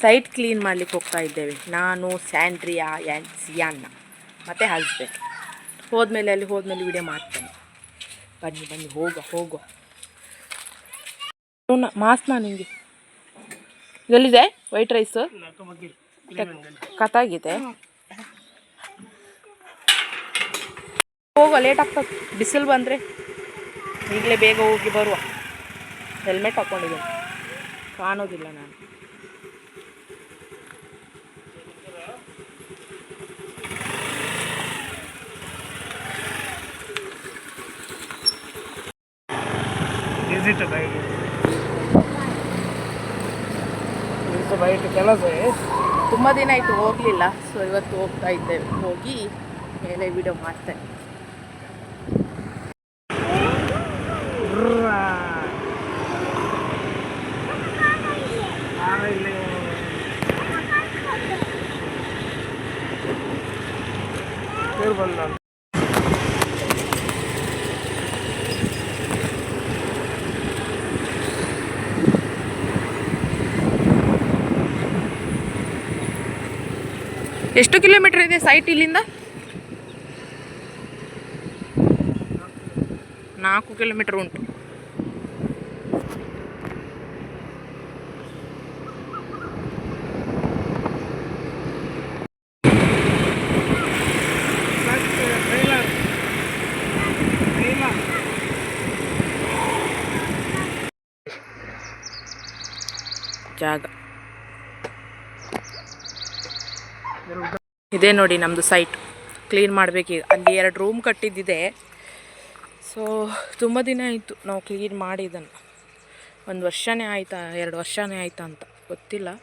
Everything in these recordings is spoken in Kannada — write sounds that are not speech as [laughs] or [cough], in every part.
ಸೈಟ್ ಕ್ಲೀನ್ ಮಾಡ್ಲಿಕ್ಕೆ ಹೋಗ್ತಾ ಇದ್ದೇವೆ. ನಾನು, ಸ್ಯಾಂಡ್ರಿಯಾ ಆ್ಯಂಡ್ ಸಿಯಾನ್ನ, ಮತ್ತು ಹಸ್ಬೆಂಡ್ ಹೋದ್ಮೇಲೆ ಅಲ್ಲಿ ಹೋದ್ಮೇಲೆ ವಿಡಿಯೋ ಮಾಡ್ತೇನೆ. ಬನ್ನಿ ಬನ್ನಿ, ಹೋಗುವ ಹೋಗುವ. ಮಾಸ್ನ ನಿಮಗೆ ಎಲ್ಲಿದೆ? ವೈಟ್ ರೈಸು ಕತ್ತಾಗಿದೆ ಹೋಗುವ ಲೇಟ್ ಆಗ್ತದೆ. ಬಿಸಿಲು ಬಂದರೆ ಈಗಲೇ ಬೇಗ ಹೋಗಿ ಬರುವ. ಹೆಲ್ಮೆಟ್ ಹಾಕ್ಕೊಂಡಿದ್ದೀನಿ ಕಾಣೋದಿಲ್ಲ ನಾನು. ಬೈಟ್ ಕೆಲಸ ತುಂಬ ದಿನ ಆಯ್ತು ಹೋಗಲಿಲ್ಲ. ಸೊ ಇವತ್ತು ಹೋಗ್ತಾ ಇದ್ದೇವೆ. ಹೋಗಿ ಮೇಲೆ ವಿಡಿಯೋ ಮಾಡ್ತೇನೆ ಬಂದ ಎಷ್ಟು ಕಿಲೋಮೀಟರ್ ಇದೆ ಸೈಟ್ ಇಲ್ಲಿಂದ? ನಾಲ್ಕು ಕಿಲೋಮೀಟರ್ ಉಂಟು. ಜಾಗ. ಇದೇ ನೋಡಿ ನಮ್ಮದು ಸೈಟ್ ಕ್ಲೀನ್ ಮಾಡಬೇಕೀಗ ಅಲ್ಲಿ ಎರಡು ರೂಮ್ ಕಟ್ಟಿದ್ದಿದೆ. ಸೊ ತುಂಬ ದಿನ ಆಯಿತು ನಾವು ಕ್ಲೀನ್ ಮಾಡಿದ್ದನ್ನು ಒಂದು ವರ್ಷನೇ ಆಯಿತಾ, ಎರಡು ವರ್ಷನೇ ಆಯಿತಾ ಅಂತ. ಗೊತ್ತಿಲ್ಲ.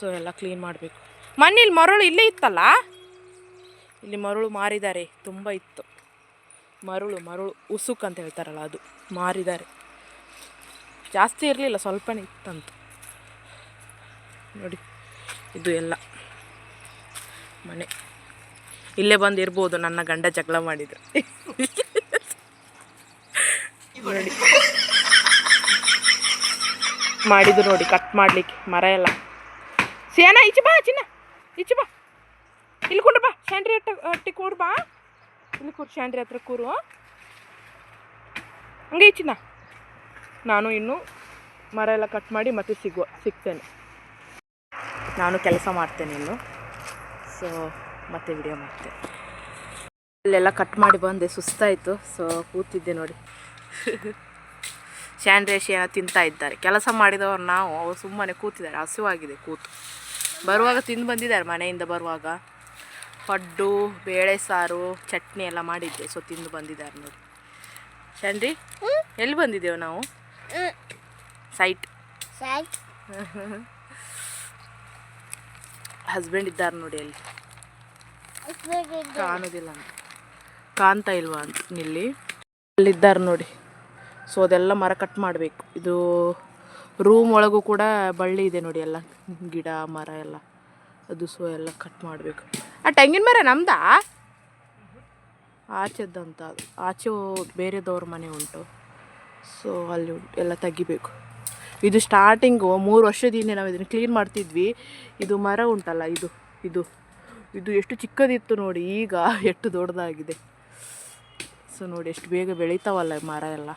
ಸೊ ಎಲ್ಲ ಕ್ಲೀನ್ ಮಾಡಬೇಕು. ಮನೇಲಿ ಮರಳು ಇಲ್ಲೇ ಇತ್ತಲ್ಲ? ಇಲ್ಲಿ ಮರಳು ಮಾರಿದ್ದಾರೆ. ತುಂಬ ಇತ್ತು. ಮರಳು ಮರಳು, ಉಸುಕ್ ಅಂತ ಹೇಳ್ತಾರಲ್ಲ ಅದು. ಮಾರಿದ್ದಾರೆ. ಜಾಸ್ತಿ ಇರಲಿಲ್ಲ, ಸ್ವಲ್ಪನೇ ಇತ್ತಂತ. ನೋಡಿ, ಇದು ಎಲ್ಲ. ಮನೆ. ಇಲ್ಲೇ ಬಂದು ಇರ್ಬೋದು ನನ್ನ ಗಂಡ ಜಗಳ ಮಾಡಿದ್ರು. ನೋಡಿ. ಮಾಡಿದ್ದು ನೋಡಿ ಕಟ್ ಮಾಡಲಿಕ್ಕೆ, ಮರ ಎಲ್ಲ. ಸೇನ, ಈಚೆ ಬಾ, ಚಿನ್ನ. ಈಚೆ ಬಾ. ಇಲ್ಲಿ ಕೂಡು, ಬಾ. ಶಾಂಡ್ರಿ ಹಟ್ಟ ಕೂಡು, ಬಾ. ಇಲ್ಲಿ ಕೂರು ಶಾಂಡ್ರಿ ಹತ್ರ ಕೂರು. ಹಂಗೆ ಈಚಿನ ನಾನು ಇನ್ನು ಮರ ಎಲ್ಲ ಕಟ್ ಮಾಡಿ ಮತ್ತೆ ಸಿಗುವ, ಸಿಗ್ತೇನೆ. ನಾನು ಕೆಲಸ ಮಾಡ್ತೇನೆ ಇನ್ನು. ಸೊ ಮತ್ತೆ ವಿಡಿಯೋ ಮಾಡ್ತೆ. ಅಲ್ಲೆಲ್ಲ ಕಟ್ ಮಾಡಿ ಬಂದೆ ಸುಸ್ತಾಯಿತು. ಸೊ ಕೂತಿದ್ದೆ ನೋಡಿ. [laughs] ಶಾಂಡ್ರೇಶಿಯನ್ನ ತಿಂತಾ ಇದ್ದಾರೆ. ಕೆಲಸ ಮಾಡಿದವರು ನಾವು ಅವ್ರು ಸುಮ್ಮನೆ ಕೂತಿದ್ದಾರೆ. ಹಸಿವಾಗಿದೆ ಕೂತು. ಬರುವಾಗ ತಿಂದು ಬಂದಿದ್ದಾರೆ ಮನೆಯಿಂದ ಬರುವಾಗ. ಪಡ್ಡು ಬೇಳೆ ಸಾರು ಚಟ್ನಿ ಎಲ್ಲ ಮಾಡಿದ್ದೆ. ಸೊ ತಿಂದು ಬಂದಿದ್ದಾರೆ ನೋಡಿ. ಚಂದ್ರಿ ಎಲ್ಲಿ ಬಂದಿದ್ದೇವೆ ನಾವು? ಸೈಟ್ ಸೈಟ್ [laughs] ಹಸ್ಬೆಂಡ್ ಇದ್ದಾರೆ ನೋಡಿ ಅಲ್ಲಿ. ಕಾಣೋದಿಲ್ಲ ಅಂತ. ಕಾಣ್ತಾ ಇಲ್ವಾ ಅಂತ ಇಲ್ಲಿ ಅಲ್ಲಿದ್ದಾರೆ ನೋಡಿ. ಸೊ ಅದೆಲ್ಲ ಮರ ಕಟ್ ಮಾಡಬೇಕು. ಇದು ರೂಮ್ ಒಳಗೂ ಕೂಡ ಬಳ್ಳಿ ಇದೆ ನೋಡಿ ಎಲ್ಲ. ಗಿಡ ಮರ ಎಲ್ಲ. ಅದು ಸೊ ಎಲ್ಲ ಕಟ್ ಮಾಡಬೇಕು. ಆ ತೆಂಗಿನ ಮರ ನಮ್ದಾ? ಆಚೆದ್ದಂತ ಅದು ಆಚೆ ಬೇರೆದವ್ರ ಮನೆ ಉಂಟು. ಸೊ ಅಲ್ಲಿ ಎಲ್ಲ ತೆಗಿಬೇಕು. ಇದು ಸ್ಟಾರ್ಟಿಂಗು ಮೂರು ವರ್ಷದಿಂದ ನಾವು ಇದನ್ನು ಕ್ಲೀನ್ ಮಾಡ್ತಿದ್ವಿ. ಇದು ಮರ ಉಂಟಲ್ಲ, ಇದು ಇದು ಇದು ಎಷ್ಟು ಚಿಕ್ಕದಿತ್ತು ನೋಡಿ, ಈಗ ಎಷ್ಟು ದೊಡ್ಡದಾಗಿದೆ. ಸೊ ನೋಡಿ, ಎಷ್ಟು ಬೇಗ ಬೆಳೀತಾವಲ್ಲ ಮರ ಎಲ್ಲ.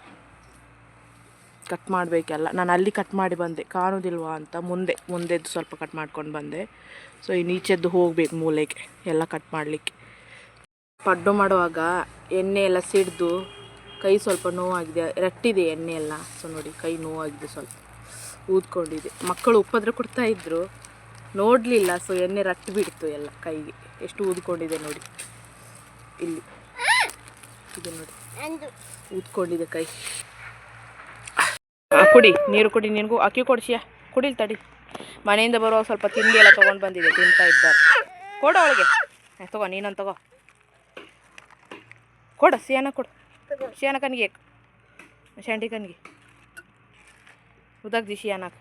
ಕಟ್ ಮಾಡಬೇಕೆಲ್ಲ. ನಾನು ಅಲ್ಲಿ ಕಟ್ ಮಾಡಿ ಬಂದೆ, ಕಾಣೋದಿಲ್ವಾ ಅಂತ ಮುಂದೆ, ಮುಂದೆದ್ದು ಸ್ವಲ್ಪ ಕಟ್ ಮಾಡ್ಕೊಂಡು ಬಂದೆ. ಸೊ ಈ ನೀಚೆದ್ದು ಹೋಗ್ಬೇಕು ಮೂಲೆಗೆ, ಎಲ್ಲ ಕಟ್ ಮಾಡಲಿಕ್ಕೆ. ಪಡ್ಡು ಮಾಡುವಾಗ ಎಣ್ಣೆ ಎಲ್ಲ ಸಿಡ್ದು ಕೈ ಸ್ವಲ್ಪ ನೋವಾಗಿದೆ ರಟ್ಟಿದೆ ಎಣ್ಣೆ ಎಲ್ಲ. ಸೊ ನೋಡಿ, ಕೈ ನೋವಾಗಿದೆ ಸ್ವಲ್ಪ. ಊದ್ಕೊಂಡಿದೆ ಮಕ್ಕಳು ಉಪದ್ರ ಕೊಡ್ತಾ ಇದ್ದರು ನೋಡಲಿಲ್ಲ ಸೊ ಎಣ್ಣೆ ರಟ್ಟು ಬಿಡ್ತು ಎಲ್ಲ ಕೈಗೆ. ಎಷ್ಟು ಊದ್ಕೊಂಡಿದೆ ನೋಡಿ. ಇಲ್ಲಿ. ಇದು ನೋಡಿ. ಊದ್ಕೊಂಡಿದೆ ಕೈ. ಕುಡಿ ನೀರು ಕುಡಿ ನಿನಗೂ ಅಕ್ಕಿ ಕೊಡ್ಸಿಯಾ? ಕುಡಿಲ್ ತಡಿ. ಮನೆಯಿಂದ ಬರುವ ಸ್ವಲ್ಪ ತಿಂಡಿ ಎಲ್ಲ ತೊಗೊಂಡು ಬಂದಿದೆ ತಿಂತಾ ಇದ್ದಾರೆ. ಕೊಡು ಅವಳಿಗೆ. ತಗೋ ನೀನೊಂದು ತಗೋ. ಕೊಡು ಸಿಯಾನ ಕೊಡು. ಸಿಯಾನ ಕನ್ಗೆ ಶಾಂಡಿ ಕನಿಗೆ ಉದಕ್ದಿ ಶಿಯಾನಕ್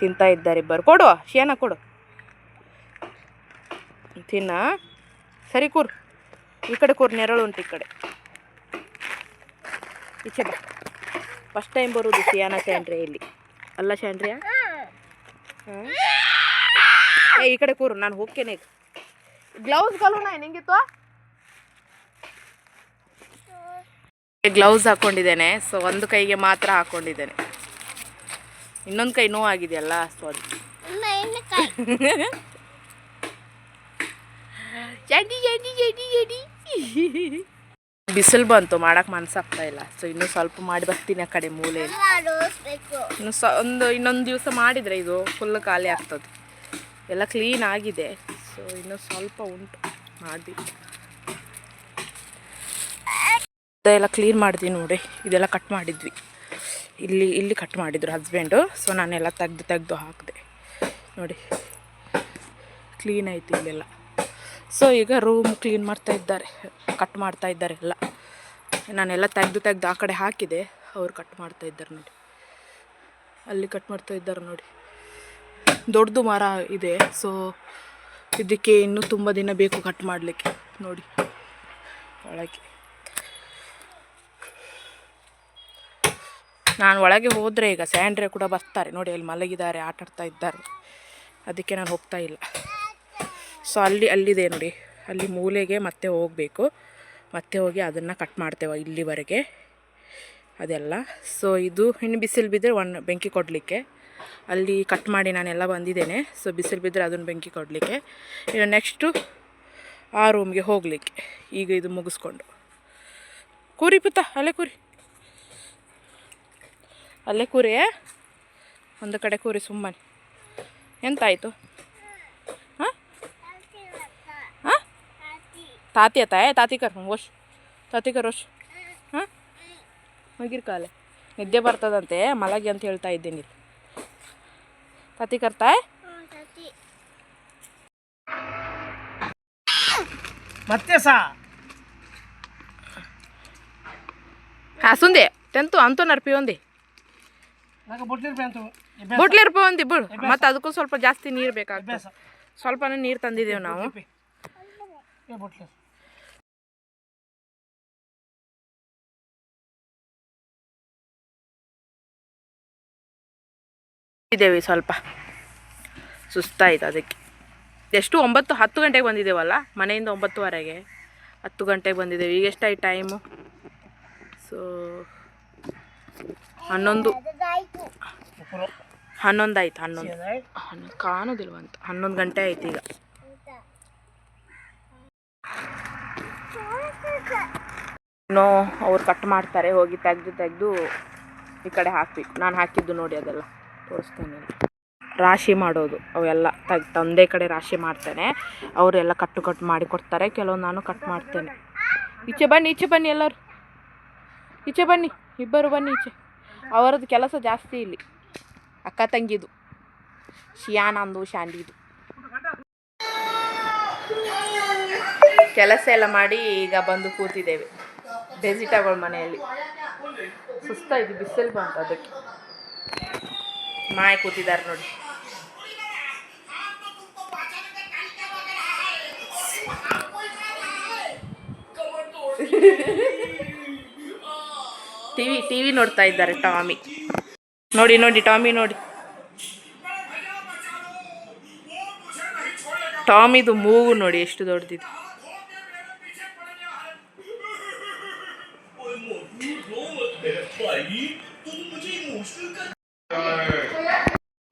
ತಿಂತಾ ಇದ್ದಾರೆ ಇಬ್ಬರು. ಕೊಡು ಶಿಯಾನ ಕೊಡು. ತಿನ್ನ. ಸರಿ ಕೂರ್. ಈ ಕಡೆ ಕೂರ್ ನೆರಳು ಉಂಟು ಈ ಕಡೆ. ಈಚೆ ಬಾ. ಫಸ್ಟ್ ಟೈಮ್ ಬರುವುದು ಶಿಯಾನ ಸ್ಯಾಂಡ್ರೆ ಇಲ್ಲಿ. ಅಲ್ಲ ಶಾಂಡ್ರಿಯ ಏ ಈ ಕಡೆ ಕೂರು ನಾನು ಹೋಗ್ತೇನೆ ಈಗ. ಗ್ಲೌಸ್ಗಳು ನಾ ನಿಂಗಿತ್ತು ಗ್ಲೌಸ್ ಹಾಕೊಂಡಿದ್ದೇನೆ. ಸೊ ಒಂದು ಕೈಗೆ ಮಾತ್ರ ಹಾಕೊಂಡಿದ್ದೇನೆ. ಇನ್ನೊಂದು ಕೈ ನೋವಾಗಿದೆಯಲ್ಲ? ಸೊ ಅದು ಬಿಸಿಲು ಬಂತು ಮಾಡೋಕೆ ಮನ್ಸಾಗ್ತಾ ಇಲ್ಲ. ಸೊ ಇನ್ನು ಸ್ವಲ್ಪ ಮಾಡಿ ಬರ್ತೀನಿ ಆ ಕಡೆ ಮೂಲೆ ಇನ್ನು ಸ ಒಂದು ಇನ್ನೊಂದು ದಿವಸ ಮಾಡಿದರೆ ಇದು ಫುಲ್ ಖಾಲಿ ಆಗ್ತದೆ. ಎಲ್ಲ ಕ್ಲೀನ್ ಆಗಿದೆ. ಸೊ ಇನ್ನು ಸ್ವಲ್ಪ ಉಂಟು. ಮಾಡಬೇಕು. ಎಲ್ಲ ಕ್ಲೀನ್ ಮಾಡಿದ್ವಿ ನೋಡಿ. ಇದೆಲ್ಲ ಕಟ್ ಮಾಡಿದ್ವಿ. ಇಲ್ಲಿ ಇಲ್ಲಿ ಕಟ್ ಮಾಡಿದ್ರು ಹಸ್ಬೆಂಡು ಸೊ ನಾನೆಲ್ಲ ತೆಗ್ದು ತೆಗ್ದು ಹಾಕಿದೆ. ನೋಡಿ. ಕ್ಲೀನ್ ಆಯ್ತು ಇಲ್ಲೆಲ್ಲ. ಸೊ ಈಗ ರೂಮ್ ಕ್ಲೀನ್ ಮಾಡ್ತಾ ಇದ್ದಾರೆ. ಕಟ್ ಮಾಡ್ತಾ ಇದ್ದಾರೆ ಎಲ್ಲ. ನಾನೆಲ್ಲ ತೆಗ್ದು ತೆಗ್ದು ಆ ಕಡೆ ಹಾಕಿದೆ. ಅವ್ರು ಕಟ್ ಮಾಡ್ತಾ ಇದ್ದಾರೆ ನೋಡಿ. ಅಲ್ಲಿ ಕಟ್ ಮಾಡ್ತಾ ಇದ್ದಾರೆ ನೋಡಿ. ದೊಡ್ಡದು ಮರ ಇದೆ. ಸೊ ಇದಕ್ಕೆ ಇನ್ನೂ ತುಂಬ ದಿನ ಬೇಕು ಕಟ್ ಮಾಡಲಿಕ್ಕೆ. ನೋಡಿ. ಒಳಗೆ. ನಾನು ಒಳಗೆ ಹೋದರೆ ಈಗ ಸ್ಯಾಂಡ್ರೆ ಕೂಡ ಬರ್ತಾರೆ. ನೋಡಿ ಅಲ್ಲಿ ಮಲಗಿದ್ದಾರೆ ಆಟಾಡ್ತಾ ಇದ್ದಾರೆ. ಅದಕ್ಕೆ ನಾನು ಹೋಗ್ತಾ ಇಲ್ಲ. ಸೊ ಅಲ್ಲಿ, ಅಲ್ಲಿದೆ ನೋಡಿ. ಅಲ್ಲಿ ಮೂಲೆಗೆ ಮತ್ತೆ ಹೋಗಬೇಕು. ಮತ್ತೆ ಹೋಗಿ ಅದನ್ನು ಕಟ್ ಮಾಡ್ತೇವೆ ಇಲ್ಲಿವರೆಗೆ. ಅದೆಲ್ಲ. ಸೊ ಇದು ಇನ್ನು ಬಿಸಿಲು ಬಿದ್ದರೆ ಒನ್ ಬೆಂಕಿ ಕೊಡಲಿಕ್ಕೆ. ಅಲ್ಲಿ ಕಟ್ ಮಾಡಿ ನಾನೆಲ್ಲ ಬಂದಿದ್ದೇನೆ. ಸೊ ಬಿಸಿಲು ಬಿದ್ದರೆ ಅದನ್ನು ಬೆಂಕಿ ಕೊಡಲಿಕ್ಕೆ. ಇನ್ನು ನೆಕ್ಸ್ಟು ಆ ರೂಮ್ಗೆ ಹೋಗಲಿಕ್ಕೆ. ಈಗ ಇದು ಮುಗಿಸ್ಕೊಂಡು. ಕೂರಿ ಪುತ್ತ ಅಲ್ಲೇ ಕೂರಿ. ಅಲ್ಲೇ ಕೂರಿ ಒಂದು ಕಡೆ ಕೂರಿ ಸುಮ್ಮನೆ. ಎಂತಾಯಿತು? ಹಾಂ? ಹಾಂ? ತಾತಿ ಆತ ಏ ತಾತಿ ಕರ್ ಓಶ್ ತಾತಿ ಕರ್ ಓಶ್ ಹಾಂ? ಮಗಿರ್ ಕಾಲೆ. ನಿದ್ದೆ ಬರ್ತದಂತೆ ಮಲಗಿ ಅಂತ ಹೇಳ್ತಾ ಇದ್ದೀನಿ ತಾತಿ ಕರ್ತಾಯ್ ಮತ್ತೆ ಸಾ? ಹಾಸುಂದೆ ಟೆಂತು ಅಂತೂ ನರ್ಪಿ ಒಂದಿ. ಬುಟ್ಲಿರ್ಪೆ ಒಂದು ಬಿಡು ಮತ್ತೆ ಅದಕ್ಕೂ ಸ್ವಲ್ಪ ಜಾಸ್ತಿ ನೀರು ಬೇಕಾಗುತ್ತೆ ಸ್ವಲ್ಪನೇ ನೀರು ತಂದಿದ್ದೇವೆ ನಾವು. ಇದ್ದೇವೆ ಸ್ವಲ್ಪ. ಸುಸ್ತಾಯಿತು ಅದಕ್ಕೆ. ಎಷ್ಟು? ಒಂಬತ್ತು ಹತ್ತು ಗಂಟೆಗೆ ಬಂದಿದ್ದೇವಲ್ಲ ಮನೆಯಿಂದ ಒಂಬತ್ತುವರೆಗೆ. ಹತ್ತು ಗಂಟೆಗೆ ಬಂದಿದ್ದೇವೆ ಈಗ ಎಷ್ಟಾಯ್ತು ಟೈಮು ಸೊ ಹನ್ನೊಂದು. ಹನ್ನೊಂದು ಆಯ್ತು ಹನ್ನೊಂದು. ಹನ್ನೊಂದು. ಕಾಣೋದಿಲ್ವಂತ. ಹನ್ನೊಂದು ಗಂಟೆ ಆಯ್ತು ಈಗ. ನೋ ಅವ್ರು ಕಟ್ ಮಾಡ್ತಾರೆ ಹೋಗಿ ತೆಗೆದು ತೆಗೆದು ಈ ಕಡೆ ಹಾಕಬೇಕು. ನಾನು ಹಾಕಿದ್ದು ನೋಡಿ ಅದೆಲ್ಲ. ತೋರಿಸ್ತೇನೆ. ರಾಶಿ ಮಾಡೋದು ಅವೆಲ್ಲ ತೆಗ್ ತಂದೆ ಕಡೆ ರಾಶಿ ಮಾಡ್ತೇನೆ. ಅವರೆಲ್ಲ ಕಟ್ಟು ಕಟ್ಟು ಮಾಡಿ ಕೊಡ್ತಾರೆ. ಕೆಲವು ನಾನು ಕಟ್ ಮಾಡ್ತೇನೆ. ಈಚೆ ಬನ್ನಿ ಈಚೆ ಬನ್ನಿ ಎಲ್ಲರು. ಈಚೆ ಬನ್ನಿ ಇಬ್ಬರು ಬನ್ನಿ ಈಚೆ. ಅವರದ್ದು ಕೆಲಸ ಜಾಸ್ತಿ ಇಲ್ಲಿ. ಅಕ್ಕ ತಂಗಿದು. ಶಿಯಾನಂದು, ಶಾಂಡಿದು. ಕೆಲಸ ಎಲ್ಲ ಮಾಡಿ ಈಗ ಬಂದು ಕೂತಿದ್ದೇವೆ. ವೆಜಿಟೇಬಲ್ ಮನೆಯಲ್ಲಿ. ಸುಸ್ತಾಯಿತು ಬಿಸಿಲು ಬಂತು ಅದಕ್ಕೆ. ಮಾಯ ಕೂತಿದ್ದಾರೆ ನೋಡಿ. [laughs] ಟಿವಿ ಟಿವಿ ನೋಡ್ತಾ ಇದ್ದಾರೆ ಟಾಮಿ. ನೋಡಿ ನೋಡಿ, ಟಾಮಿ ನೋಡಿ. ಟಾಮಿದು ಮೂಗು ನೋಡಿ, ಎಷ್ಟು ದೊಡ್ಡದಿದೆ.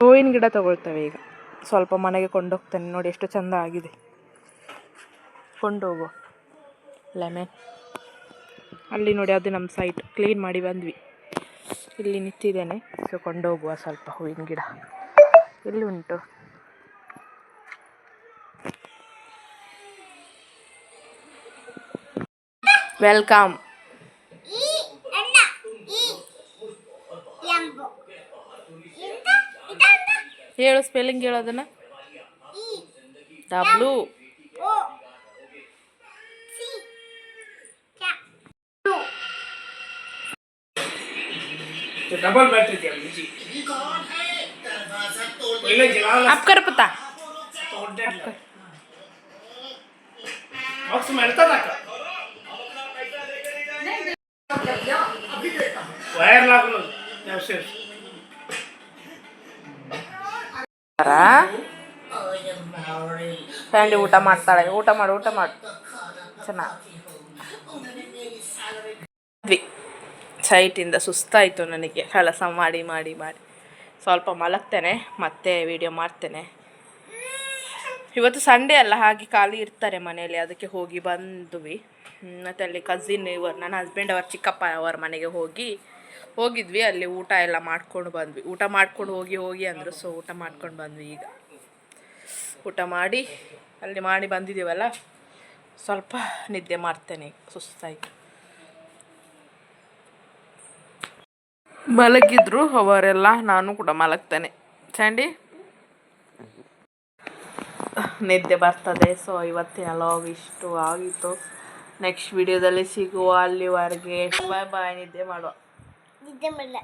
ಹೂವಿನ ಗಿಡ ತಗೊಳ್ತೇವೆ ಈಗ. ಸ್ವಲ್ಪ ಮನೆಗೆ ಕೊಂಡೋಗ್ತೇನೆ ನೋಡಿ, ಎಷ್ಟು ಚಂದ ಆಗಿದೆ. ಕೊಂಡೋಗು. ಲೆಮನ್. ಅಲ್ಲಿ ನೋಡಿ ಅದು ನಮ್ಮ ಸೈಟ್ ಕ್ಲೀನ್ ಮಾಡಿ ಬಂದ್ವಿ. ಇಲ್ಲಿ ನಿಂತಿದ್ದೇನೆ. ಸೊ ಕೊಂಡೋಗುವ ಸ್ವಲ್ಪ ಹೂವಿನ ಗಿಡ. ಇಲ್ಲಿ ಉಂಟು? ವೆಲ್ಕಮ್ ಹೇಳು ಸ್ಪೆಲ್ಲಿಂಗ್ ಹೇಳೋದನ್ನ ಡಬ್ಲು डबल बैटरी थी जी पहले जला आप कर पता तो डेड बॉक्स में रहता था वायर लागलो व्यवस्थित ಮಾಡ್ತಾರಾ ಸ್ಯಾಂಡಿ ಊಟ ಮಾಡ್ತಾಳೆ ಊಟ ಮಾಡು ಊಟ ಮಾಡು ಚೆನ್ನಾಗಿ ಸೈಟಿಂದ ಸುಸ್ತಾಯಿತು ನನಗೆ. ಕೆಲಸ ಮಾಡಿ ಮಾಡಿ ಮಾಡಿ. ಸ್ವಲ್ಪ ಮಲಗ್ತೇನೆ, ಮತ್ತೆ ವಿಡಿಯೋ ಮಾಡ್ತೇನೆ. ಇವತ್ತು ಸಂಡೇ ಅಲ್ಲ, ಹಾಗೆ ಖಾಲಿ ಇರ್ತಾರೆ ಮನೆಯಲ್ಲಿ, ಅದಕ್ಕೆ ಹೋಗಿ ಬಂದ್ವಿ. ಮತ್ತು ಅಲ್ಲಿ ಕಸಿನ್ ಇವರು, ನನ್ನ ಹಸ್ಬೆಂಡ್ ಅವ್ರ, ಚಿಕ್ಕಪ್ಪ ಅವರ ಮನೆಗೆ ಹೋಗಿ, ಹೋಗಿದ್ವಿ. ಅಲ್ಲಿ ಊಟ ಎಲ್ಲ ಮಾಡ್ಕೊಂಡು ಬಂದ್ವಿ. ಊಟ ಮಾಡ್ಕೊಂಡು ಹೋಗಿ ಹೋಗಿ ಅಂದರು. ಸೊ ಊಟ ಮಾಡ್ಕೊಂಡು ಬಂದ್ವಿ ಈಗ. ಊಟ ಮಾಡಿ, ಅಲ್ಲಿ ಮಾಡಿ ಬಂದಿದ್ದೀವಲ್ಲ, ಸ್ವಲ್ಪ ನಿದ್ದೆ ಮಾಡ್ತೇನೆ ಸುಸ್ತಾಯಿತು. ಮಲಗಿದ್ರು, ಅವರೆಲ್ಲ ನಾನು ಕೂಡ ಮಲಗ್ತೇನೆ. ಚಂಡಿ? ನಿದ್ದೆ ಬರ್ತದೆ ಸೊ ಇವತ್ತಿನ ಲಾಗ್ ಇಷ್ಟು ಆಗಿತ್ತು. ನೆಕ್ಸ್ಟ್ ವಿಡಿಯೋದಲ್ಲಿ ಸಿಗುವ ಅಲ್ಲಿವರೆಗೆ. ಬಾಯ್ ಬಾಯ್ ನಿದ್ದೆ ಮಾಡುವ. ನಿದ್ದೆ ಮಾಡಲ್ಲ